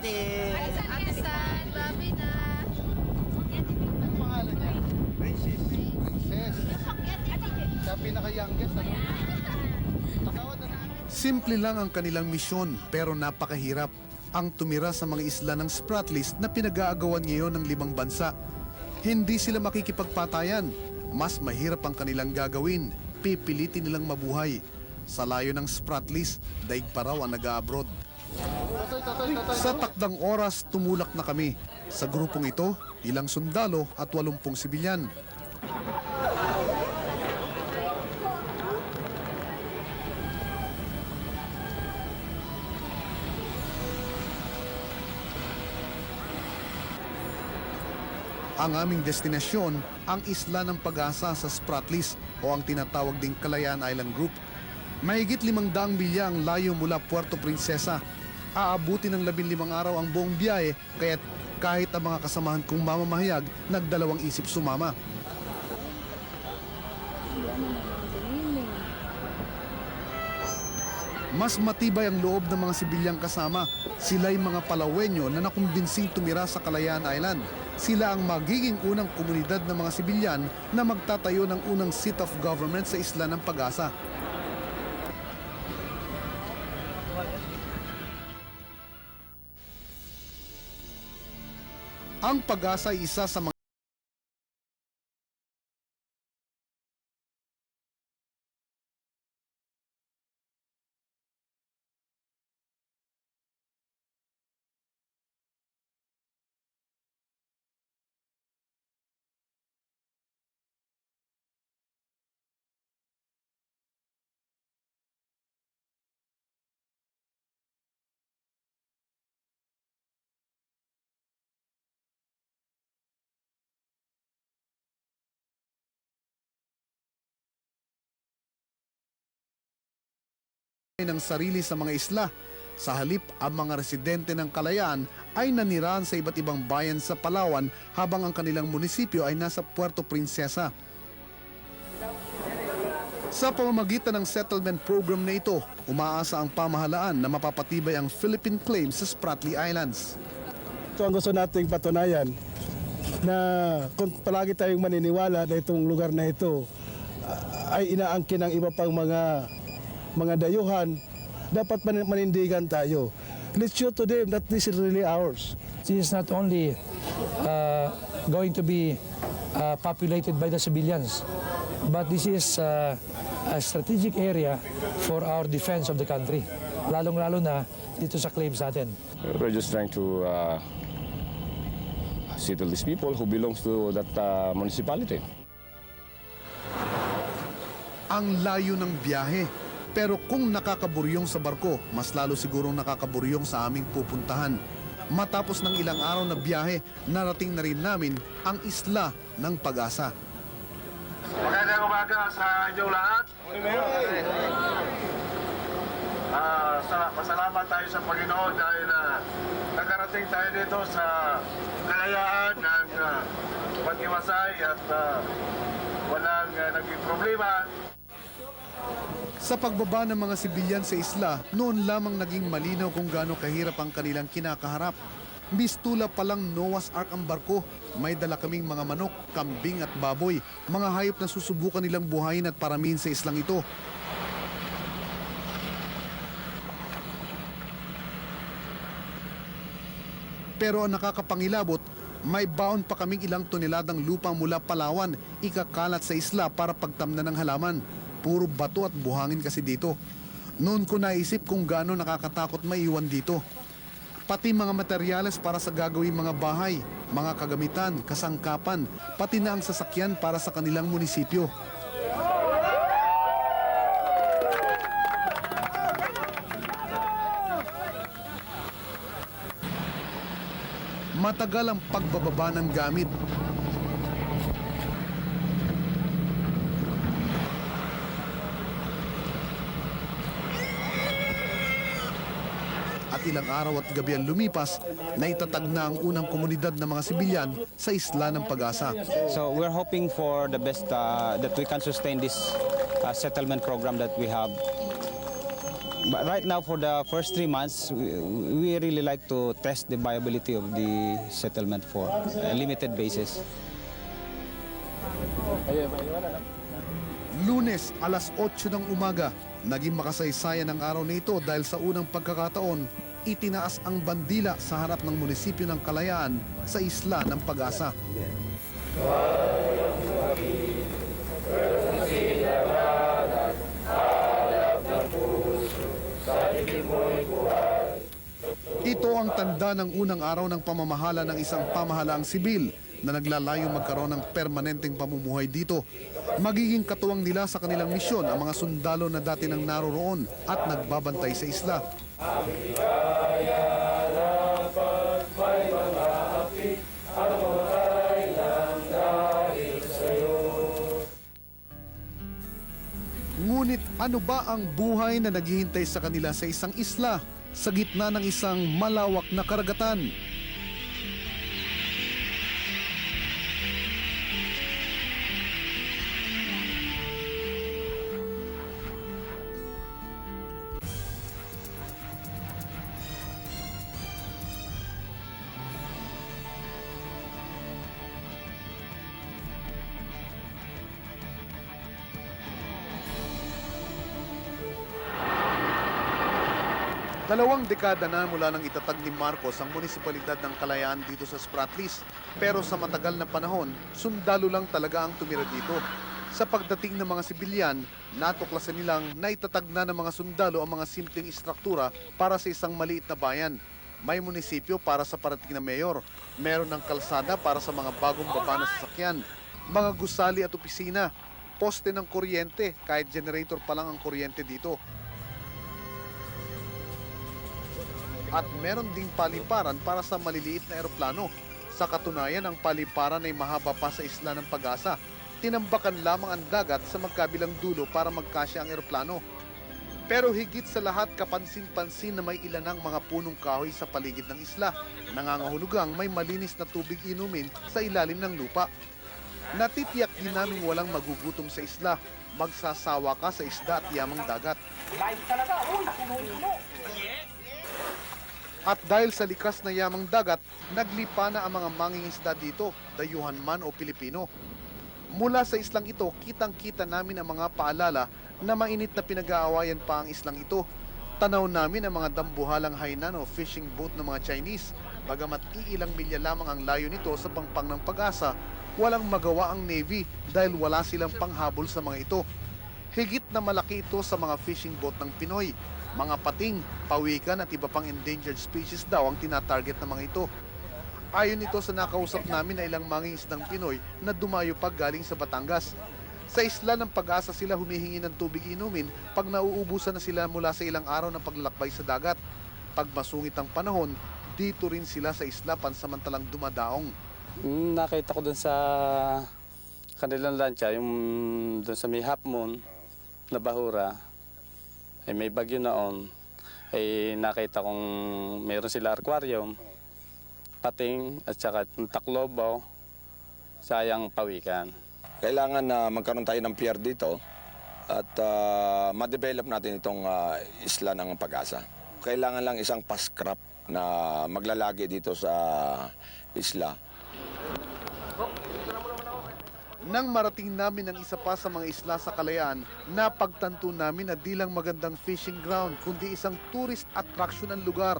ate. Ate San, Bobby na. Ang pangalan niya? Princess. Princess. Siya pinaka-youngest, ano? Simple lang ang kanilang misyon pero napakahirap. Ang tumira sa mga isla ng Spratlys na pinag-aagawan ngayon ng limang bansa. Hindi sila makikipagpatayan. Mas mahirap ang kanilang gagawin. Pipilitin nilang mabuhay. Sa layo ng Spratlys, daig pa raw ang nag-abroad. Sa takdang oras, tumulak na kami. Sa grupong ito, ilang sundalo at walumpung sibilyan. Ang aming destinasyon, ang isla ng pag-asa sa Spratlys o ang tinatawag ding Kalayaan Island Group. Mahigit limang daang milya ang layo mula Puerto Princesa. Aabuti ng labinlimang araw ang buong biyahe kaya't kahit ang mga kasamahan kong mamamahayag, nagdalawang isip sumama. Mas matibay ang loob ng mga sibilyang kasama. Sila'y mga Palawenyo na nakumbinsing tumira sa Kalayaan Island. Sila ang magiging unang komunidad ng mga sibilyan na magtatayo ng unang seat of government sa isla ng Pag-asa. Ang Pag-asa ay isa sa mga ng sarili sa mga isla. Sa halip, ang mga residente ng Kalayaan ay nanirahan sa iba't ibang bayan sa Palawan habang ang kanilang munisipyo ay nasa Puerto Princesa. Sa pamamagitan ng settlement program na ito, umaasa ang pamahalaan na mapapatibay ang Philippine claim sa Spratly Islands. Ito ang gusto nating patunayan na kung palagi tayong maniniwala na itong lugar na ito ah, ay inaangkin ng iba pang mga mga dayuhan, dapat man- manindigan tayo. Let's show to them that this is really ours. This is not only uh, going to be uh, populated by the civilians, but this is uh, a strategic area for our defense of the country. Lalong-lalo na dito sa claims natin. We're just trying to uh, settle these people who belongs to that uh, municipality. Ang layo ng biyahe. Pero kung nakakaburyong sa barko, mas lalo sigurong nakakaburyong sa aming pupuntahan. Matapos ng ilang araw na biyahe, narating na rin namin ang isla ng pag-asa. Magandang umaga sa inyong lahat. Ah, sa, pasalamat tayo sa Panginoon dahil na nakarating tayo dito sa kalayaan ng uh, pag-iwasay at ah, walang ah, naging problema. Sa pagbaba ng mga sibilyan sa isla, noon lamang naging malinaw kung gaano kahirap ang kanilang kinakaharap. Bistula palang Noah's Ark ang barko. May dala kaming mga manok, kambing at baboy. Mga hayop na susubukan nilang buhayin at paramin sa islang ito. Pero ang nakakapangilabot, may baon pa kaming ilang toneladang lupa mula Palawan, ikakalat sa isla para pagtamnan ng halaman. Puro bato at buhangin kasi dito. Noon ko naisip kung gaano nakakatakot maiwan dito. Pati mga materyales para sa gagawing mga bahay, mga kagamitan, kasangkapan, pati na ang sasakyan para sa kanilang munisipyo. Matagal ang pagbababa ng gamit. At ilang araw at gabi ang lumipas, naitatag na ang unang komunidad ng mga sibilyan sa isla ng pag-asa. So we're hoping for the best uh, that we can sustain this uh, settlement program that we have But right now, for the first three months, we, we really like to test the viability of the settlement for a limited basis. Lunes, alas 8 ng umaga, naging makasaysayan ang araw na ito dahil sa unang pagkakataon, itinaas ang bandila sa harap ng munisipyo ng Kalayaan sa isla ng Pag-asa. Ito ang tanda ng unang araw ng pamamahala ng isang pamahalaang sibil na naglalayong magkaroon ng permanenteng pamumuhay dito. Magiging katuwang nila sa kanilang misyon ang mga sundalo na dati nang naroroon at nagbabantay sa isla. Ngunit ano ba ang buhay na naghihintay sa kanila sa isang isla sa gitna ng isang malawak na karagatan? Dalawang dekada na mula nang itatag ni Marcos ang munisipalidad ng Kalayaan dito sa Spratlys. Pero sa matagal na panahon, sundalo lang talaga ang tumira dito. Sa pagdating ng mga sibilyan, natuklasan nilang naitatag na ng mga sundalo ang mga simpleng istruktura para sa isang maliit na bayan. May munisipyo para sa parating na mayor. Meron ng kalsada para sa mga bagong baba na sasakyan. Mga gusali at opisina. Poste ng kuryente, kahit generator pa lang ang kuryente dito. At meron ding paliparan para sa maliliit na eroplano. Sa katunayan, ang paliparan ay mahaba pa sa isla ng pag-asa. Tinambakan lamang ang dagat sa magkabilang dulo para magkasya ang eroplano. Pero higit sa lahat, kapansin-pansin na may ilan ng mga punong kahoy sa paligid ng isla. Nangangahulugang may malinis na tubig inumin sa ilalim ng lupa. Natitiyak din namin walang magugutom sa isla. Magsasawa ka sa isda at yamang dagat. At dahil sa likas na yamang dagat, naglipa na ang mga mangingisda dito, dayuhan man o Pilipino. Mula sa islang ito, kitang-kita namin ang mga paalala na mainit na pinag-aawayan pa ang islang ito. Tanaw namin ang mga dambuhalang hainan o fishing boat ng mga Chinese. Bagamat iilang milya lamang ang layo nito sa pangpang ng pag-asa, walang magawa ang Navy dahil wala silang panghabol sa mga ito. Higit na malaki ito sa mga fishing boat ng Pinoy. Mga pating, pawikan at iba pang endangered species daw ang tinatarget ng mga ito. Ayon ito sa nakausap namin na ilang mangingisdang Pinoy na dumayo pa galing sa Batangas. Sa isla ng pag-asa sila humihingi ng tubig inumin pag nauubusan na sila mula sa ilang araw ng paglalakbay sa dagat. Pag masungit ang panahon, dito rin sila sa isla pansamantalang dumadaong. Mm, nakita ko dun sa kanilang lancha, yung dun sa may half moon na bahura, ay may bagyo naon, ay nakita kong mayroon sila aquarium, pating at saka taklobaw, sayang pawikan. Kailangan na magkaroon tayo ng pier dito at ah, ma-develop natin itong ah, isla ng pag-asa. Kailangan lang isang pascrap na maglalagi dito sa isla. Nang marating namin ang isa pa sa mga isla sa Kalayaan, napagtanto namin na di lang magandang fishing ground, kundi isang tourist attraction ang lugar.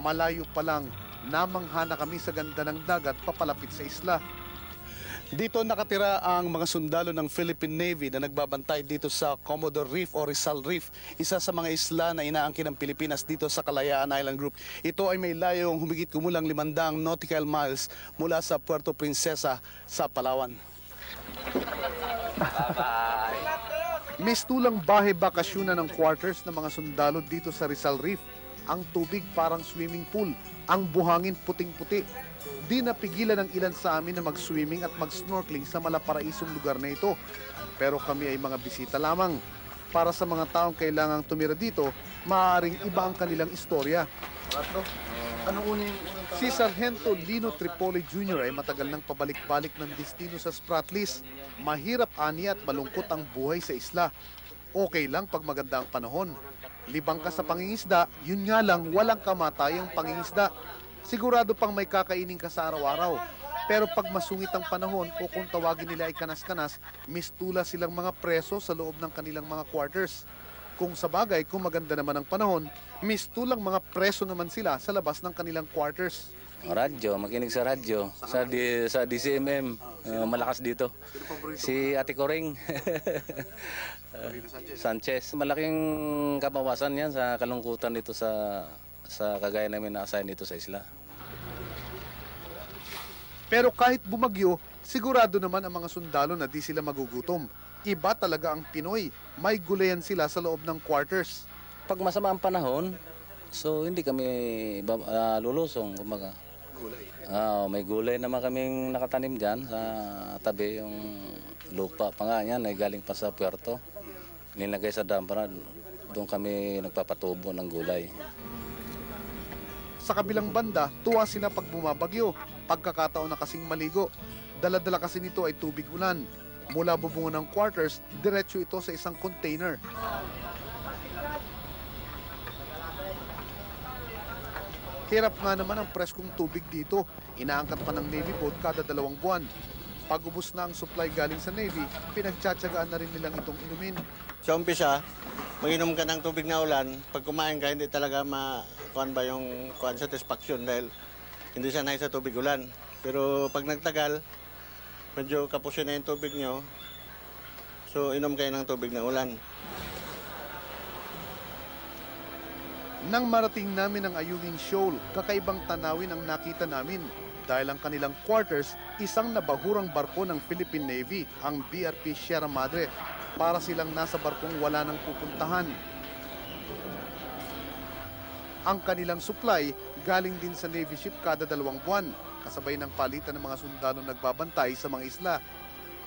Malayo pa lang, namangha na kami sa ganda ng dagat papalapit sa isla. Dito nakatira ang mga sundalo ng Philippine Navy na nagbabantay dito sa Commodore Reef o Rizal Reef, isa sa mga isla na inaangkin ng Pilipinas dito sa Kalayaan Island Group. Ito ay may layong humigit kumulang limandang nautical miles mula sa Puerto Princesa sa Palawan. Mistulang bahay bakasyonan ng quarters ng mga sundalo dito sa Rizal Reef. Ang tubig parang swimming pool, ang buhangin puting-puti. Di napigilan ng ilan sa amin na mag-swimming at mag-snorkeling sa malaparaisong lugar na ito. Pero kami ay mga bisita lamang. Para sa mga taong kailangang tumira dito, maaaring iba ang kanilang istorya. Si Sargento Lino Tripoli Jr. ay matagal nang pabalik-balik ng destino sa Spratlys. Mahirap ani at malungkot ang buhay sa isla. Okay lang pag maganda ang panahon. Libang ka sa pangingisda, yun nga lang walang kamatayang pangingisda. Sigurado pang may kakainin ka sa araw-araw. Pero pag masungit ang panahon o kung tawagin nila ay kanas-kanas, mistula silang mga preso sa loob ng kanilang mga quarters. Kung sa bagay, kung maganda naman ang panahon, mistulang mga preso naman sila sa labas ng kanilang quarters. Radyo, makinig sa radyo. Sa, di, sa DCMM, uh, malakas dito. Si Ate Coring. Uh, Sanchez. Malaking kabawasan yan sa kalungkutan dito sa sa kagaya namin na-assign dito sa isla. Pero kahit bumagyo, sigurado naman ang mga sundalo na di sila magugutom. Iba talaga ang Pinoy. May gulayan sila sa loob ng quarters. Pag masama ang panahon, so hindi kami ah, lulusong, kumbaga. Gulay? may gulay naman kaming nakatanim dyan sa tabi, yung lupa pa nga yan, ay galing pa sa puerto. Nilagay sa dam para doon kami nagpapatubo ng gulay. Sa kabilang banda, tuwa sila pag bumabagyo. Pagkakataon na kasing maligo. Daladala kasi nito ay tubig ulan. Mula bubungan ng quarters, diretso ito sa isang container. Hirap nga naman ang preskong tubig dito. Inaangkat pa ng Navy boat kada dalawang buwan. Pag ubos na ang supply galing sa Navy, pinagtsatsagaan na rin nilang itong inumin. Sa umpisa, mag-inom ka ng tubig na ulan. Pag kumain ka, hindi talaga ma kuan ba yung kuan satisfaction dahil hindi sanay sa tubig ulan. Pero pag nagtagal, medyo kapusin na yung tubig nyo. So, inom kayo ng tubig na ulan. Nang marating namin ang Ayungin Shoal, kakaibang tanawin ang nakita namin. Dahil ang kanilang quarters, isang nabahurang barko ng Philippine Navy, ang BRP Sierra Madre. Para silang nasa barkong wala nang pupuntahan. Ang kanilang supply galing din sa Navy ship kada dalawang buwan, kasabay ng palitan ng mga sundalong nagbabantay sa mga isla.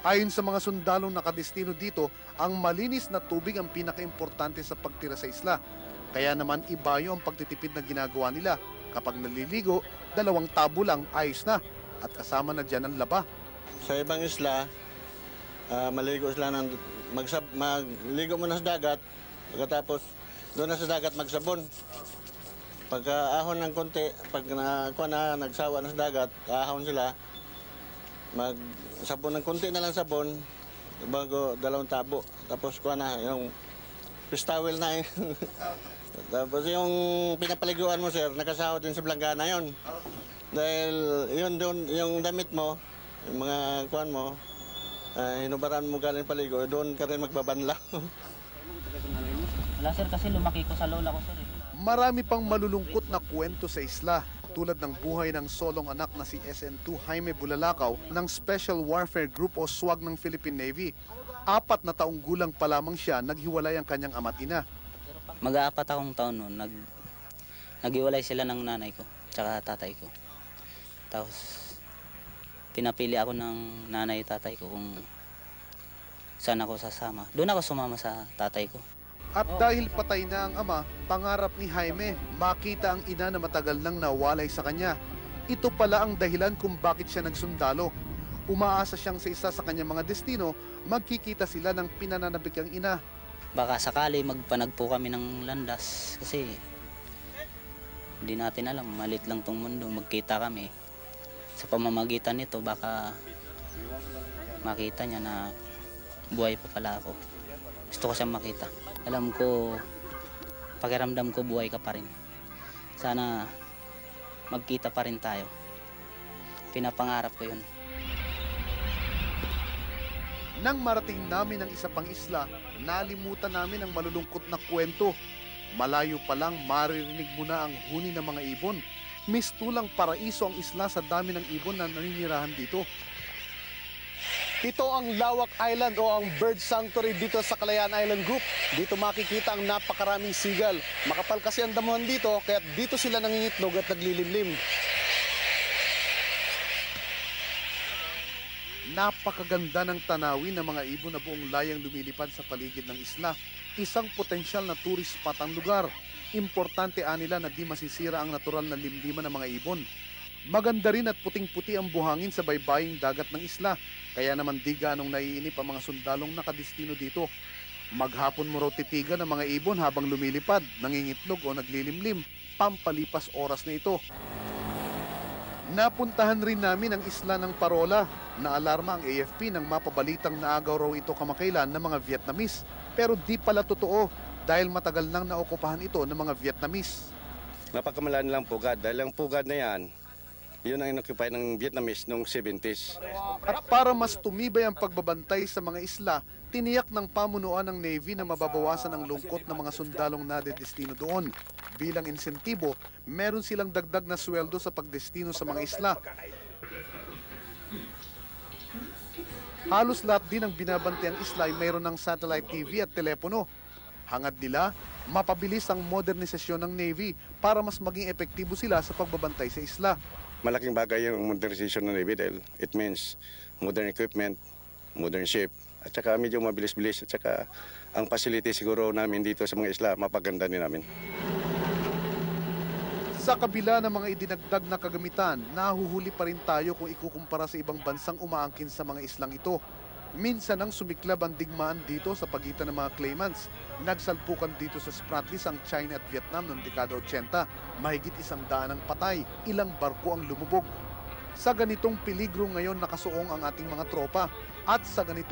Ayon sa mga sundalong nakadestino dito, ang malinis na tubig ang pinakaimportante sa pagtira sa isla. Kaya naman ibayo ang pagtitipid na ginagawa nila. Kapag naliligo, dalawang tabo lang ayos na at kasama na dyan ang laba. Sa ibang isla, ah, maligo sila ng magsab, magligo muna sa dagat, pagkatapos doon na sa dagat magsabon. Pagka ahon ng konti, pag na, kuha na, nagsawa na sa dagat, ahon sila, magsabon ng konti na lang sabon, bago dalawang tabo. Tapos kuha na, yung pistawel na yun. Tapos yung pinapaliguan mo, sir, nakasahod din sa Blanggana yon. Dahil yun doon, yung damit mo, yung mga kuhan mo, uh, hinubaran mo galing paligo, doon ka rin magbabanlaw. Wala sir kasi lumaki ko sa lola ko sir. eh. Marami pang malulungkot na kwento sa isla tulad ng buhay ng solong anak na si SN2 Jaime Bulalakaw ng Special Warfare Group o SWAG ng Philippine Navy. Apat na taong gulang pa lamang siya naghiwalay ang kanyang ama't ina. Mag-aapat akong taon noon, nag, naghiwalay sila ng nanay ko, tsaka tatay ko. Tapos, pinapili ako ng nanay tatay ko kung saan ako sasama. Doon ako sumama sa tatay ko. At dahil patay na ang ama, pangarap ni Jaime makita ang ina na matagal nang nawalay sa kanya. Ito pala ang dahilan kung bakit siya nagsundalo. Umaasa siyang sa isa sa kanyang mga destino, magkikita sila ng pinananabik ang ina. Baka sakali magpanagpo kami ng landas kasi hindi natin alam, malit lang tong mundo, magkita kami. Sa pamamagitan nito, baka makita niya na buhay pa pala ako. Gusto ko siyang makita. Alam ko, pakiramdam ko buhay ka pa rin. Sana magkita pa rin tayo. Pinapangarap ko yun. Nang marating namin ang isa pang isla, nalimutan namin ang malulungkot na kwento. Malayo pa lang maririnig mo na ang huni ng mga ibon. Mistulang paraiso ang isla sa dami ng ibon na naninirahan dito. Ito ang Lawak Island o ang Bird Sanctuary dito sa Kalayaan Island Group. Dito makikita ang napakaraming sigal. Makapal kasi ang damuhan dito, kaya dito sila nangingitlog at naglilimlim. Napakaganda ng tanawin ng mga ibon na buong layang lumilipad sa paligid ng isla. Isang potensyal na tourist spot ang lugar. Importante anila na di masisira ang natural na limliman ng mga ibon. Maganda rin at puting-puti ang buhangin sa baybaying dagat ng isla. Kaya naman di ganong naiinip ang mga sundalong nakadistino dito. Maghapon mo raw titigan ng mga ibon habang lumilipad, nangingitlog o naglilimlim. Pampalipas oras na ito. Napuntahan rin namin ang isla ng Parola. Naalarma ang AFP nang mapabalitang naagaw raw ito kamakailan ng mga Vietnamese. Pero di pala totoo dahil matagal nang naokupahan ito ng mga Vietnamese. Napakamalaan lang pugad. Dahil ang pugad na yan, yun ang inoccupy ng Vietnamese noong 70s. At para mas tumibay ang pagbabantay sa mga isla, tiniyak ng pamunuan ng Navy na mababawasan ang lungkot ng mga sundalong nadedestino doon. Bilang insentibo, meron silang dagdag na sweldo sa pagdestino sa mga isla. Halos lahat din ng binabantay ang isla ay mayroon ng satellite TV at telepono. Hangad nila, mapabilis ang modernisasyon ng Navy para mas maging epektibo sila sa pagbabantay sa isla. Malaking bagay yung modernization ng Navy dahil it means modern equipment, modern ship, at saka medyo mabilis-bilis. At saka ang facility siguro namin dito sa mga isla, mapaganda din namin. Sa kabila ng mga idinagdag na kagamitan, nahuhuli pa rin tayo kung ikukumpara sa ibang bansang umaangkin sa mga islang ito. Minsan ang sumiklab ang digmaan dito sa pagitan ng mga claimants. Nagsalpukan dito sa Spratlys ang China at Vietnam noong dekada 80. Mahigit isang daan ang patay, ilang barko ang lumubog. Sa ganitong peligro ngayon nakasuong ang ating mga tropa at sa ganitong